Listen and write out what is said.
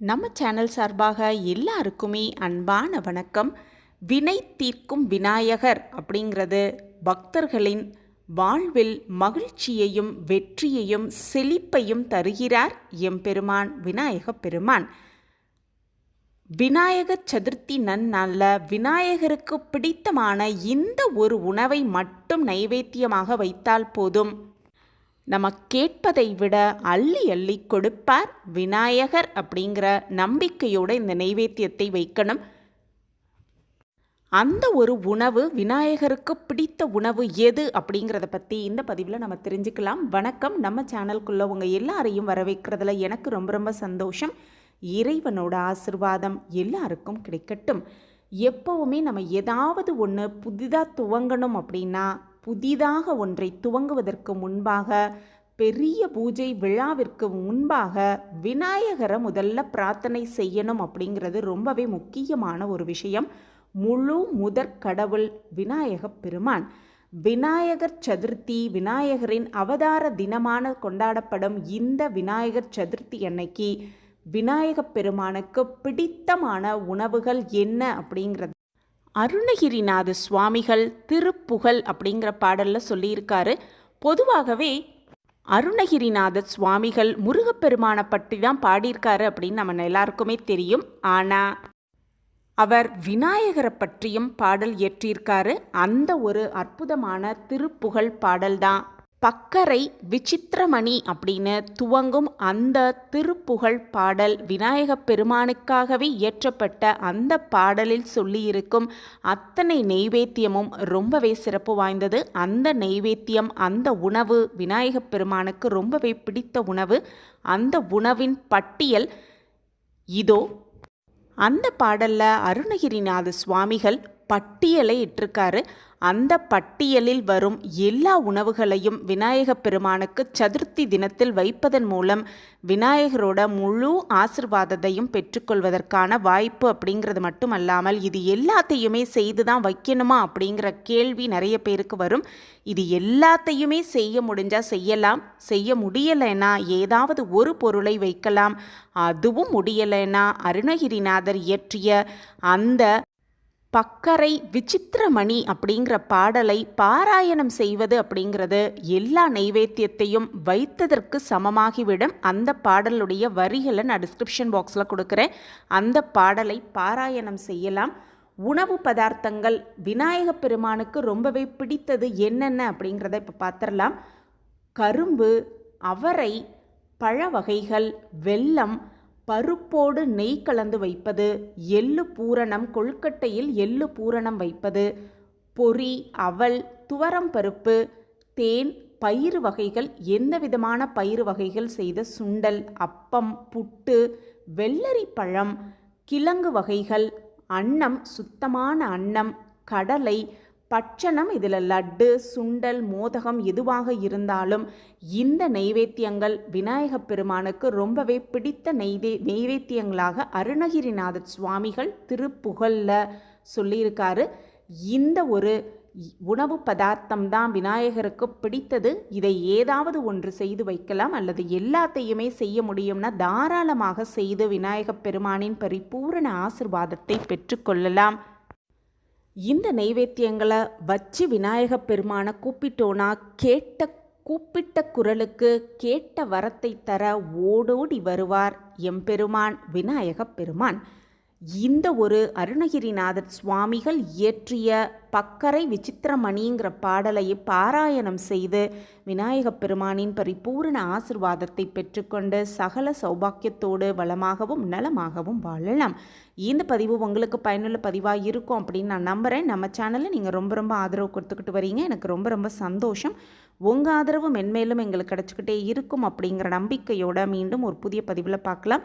நம்ம சேனல் சார்பாக எல்லாருக்குமே அன்பான வணக்கம். வினை தீர்க்கும் விநாயகர் அப்படிங்கிறது பக்தர்களின் வாழ்வில் மகிழ்ச்சியையும் வெற்றியையும் செழிப்பையும் தருகிறார் எம்பெருமான் விநாயக பெருமான். விநாயகர் சதுர்த்தி நன்னாளில் விநாயகருக்கு பிடித்தமான இந்த ஒரு உணவை மட்டும் நைவேத்தியமாக வைத்தால் போதும். நம்ம கேட்பதை விட அள்ளி அள்ளி கொடுப்பார் விநாயகர் அப்படிங்கிற நம்பிக்கையோட இந்த நைவேத்தியத்தை வைக்கணும். அந்த ஒரு உணவு விநாயகருக்கு பிடித்த உணவு எது அப்படிங்கிறத பற்றி இந்த பதிவில் நம்ம தெரிஞ்சுக்கலாம். வணக்கம். நம்ம சேனலுக்குள்ளே உங்கள் எல்லாரையும் வரவேற்கிறதுல எனக்கு ரொம்ப ரொம்ப சந்தோஷம். இறைவனோட ஆசிர்வாதம் எல்லாருக்கும் கிடைக்கட்டும். எப்போவுமே நம்ம ஏதாவது ஒன்று புதிதாக துவங்கணும் அப்படின்னா புதிதாக ஒன்றை துவங்குவதற்கு முன்பாக பெரிய பூஜை விழாவிற்கு முன்பாக விநாயகரை முதல்ல பிரார்த்தனை செய்யணும் அப்படிங்கிறது ரொம்பவே முக்கியமான ஒரு விஷயம். முழு முதற் கடவுள் விநாயகப் பெருமான். விநாயகர் சதுர்த்தி விநாயகரின் அவதார தினமான கொண்டாடப்படும் இந்த விநாயகர் சதுர்த்தி அன்னைக்கு விநாயகப் பெருமானுக்கு பிடித்தமான உணவுகள் என்ன அப்படிங்கிறது அருணகிரிநாத சுவாமிகள் திருப்புகழ் அப்படிங்கிற பாடலில் சொல்லியிருக்காரு. பொதுவாகவே அருணகிரிநாத சுவாமிகள் முருகப்பெருமானை பற்றி தான் பாடியிருக்காரு அப்படின்னு நம்ம எல்லாருக்குமே தெரியும். ஆனால் அவர் விநாயகரை பற்றியும் பாடல் இயற்றியிருக்காரு. அந்த ஒரு அற்புதமான திருப்புகழ் பாடல் தான் பக்கரை விசித்திரமணி அப்படின்னு துவங்கும் அந்த திருப்புகழ் பாடல் விநாயகப் பெருமானுக்காகவே இயற்றப்பட்ட அந்த பாடலில் சொல்லியிருக்கும் அத்தனை நெய்வேத்தியமும் ரொம்பவே சிறப்பு வாய்ந்தது. அந்த நெய்வேத்தியம் அந்த உணவு விநாயகப் பெருமானுக்கு ரொம்பவே பிடித்த உணவு. அந்த உணவின் பட்டியல் இதோ. அந்த பாடலில் அருணகிரிநாத சுவாமிகள் பட்டியலை இட்டிருக்காரு. அந்த பட்டியலில் வரும் எல்லா உணவுகளையும் விநாயகப் பெருமானுக்கு சதுர்த்தி தினத்தில் வைப்பதன் மூலம் விநாயகரோட முழு ஆசிர்வாதத்தையும் பெற்றுக்கொள்வதற்கான வாய்ப்பு அப்படிங்கிறது மட்டுமல்லாமல் இது எல்லாத்தையுமே செய்து தான் வைக்கணுமா அப்படிங்கிற கேள்வி நிறைய பேருக்கு வரும். இது எல்லாத்தையுமே செய்ய முடிஞ்சால் செய்யலாம். செய்ய முடியலைன்னா ஏதாவது ஒரு பொருளை வைக்கலாம். அதுவும் முடியலைன்னா அருணகிரிநாதர் இயற்றிய அந்த பக்கரை விசித்திரமணி அப்படிங்கிற பாடலை பாராயணம் செய்வது அப்படிங்கிறது எல்லா நைவேத்தியத்தையும் வைத்ததற்கு சமமாகிவிடும். அந்த பாடலுடைய வரிகளை நான் டிஸ்கிரிப்ஷன் பாக்ஸில் கொடுக்குறேன். அந்த பாடலை பாராயணம் செய்யலாம். உணவு பதார்த்தங்கள் விநாயக பெருமானுக்கு ரொம்பவே பிடித்தது என்னென்ன அப்படிங்கிறத இப்போ பார்த்துடலாம் கரும்பு அவரை பழ வகைகள் வெல்லம் பருப்போடு நெய் கலந்து வைப்பது எள்ளு பூரணம் கொழுக்கட்டையில் எள்ளு பூரணம் வைப்பது பொறி அவல் துவரம் பருப்பு தேன் பயிறு வகைகள் எந்த விதமான பயிறு வகைகள் செய்த சுண்டல் அப்பம் புட்டு வெள்ளரி பழம் கிழங்கு வகைகள் அன்னம் சுத்தமான அன்னம் கடலை பட்சணம் இதில் லட்டு சுண்டல் மோதகம் எதுவாக இருந்தாலும் இந்த நெய்வேத்தியங்கள் விநாயகப் பெருமானுக்கு ரொம்பவே பிடித்த நெய்வே நெய்வேத்தியங்களாக அருணகிரிநாதர் சுவாமிகள் திருப்புகழில் சொல்லியிருக்காரு. இந்த ஒரு உணவு பதார்த்தம் தான் விநாயகருக்கு பிடித்தது. இதை ஏதாவது ஒன்று செய்து வைக்கலாம் அல்லது எல்லாத்தையுமே செய்ய முடியும்னா தாராளமாக செய்து விநாயகப் பெருமானின் பரிபூரண ஆசிர்வாதத்தை பெற்றுக்கொள்ளலாம் இந்த நைவேத்தியங்களை வச்சு விநாயகப் பெருமானை கூப்பிட்டோன்னா கேட்ட கூப்பிட்ட குரலுக்கு கேட்ட வரத்தை தர ஓடோடி வருவார் எம்பெருமான் விநாயகப் பெருமான். இந்த ஒரு அருணகிரிநாதர் சுவாமிகள் இயற்றிய பக்கரை விசித்திரமணிங்கிற பாடலை பாராயணம் செய்து விநாயகப் பெருமானின் பரிபூரண ஆசிர்வாதத்தை பெற்றுக்கொண்டு சகல சௌபாக்கியத்தோடு வளமாகவும் நலமாகவும் வாழலாம். இந்த பதிவு உங்களுக்கு பயனுள்ள பதிவாக இருக்கும் அப்படின்னு நான் நம்புகிறேன் நம்ம சேனலில் நீங்கள் ரொம்ப ரொம்ப ஆதரவு கொடுத்துக்கிட்டு வரீங்க. எனக்கு ரொம்ப ரொம்ப சந்தோஷம். உங்கள் ஆதரவு மென்மேலும் எங்களுக்கு கிடச்சிக்கிட்டே இருக்கும் அப்படிங்கிற நம்பிக்கையோட மீண்டும் ஒரு புதிய பதிவில் பார்க்கலாம்.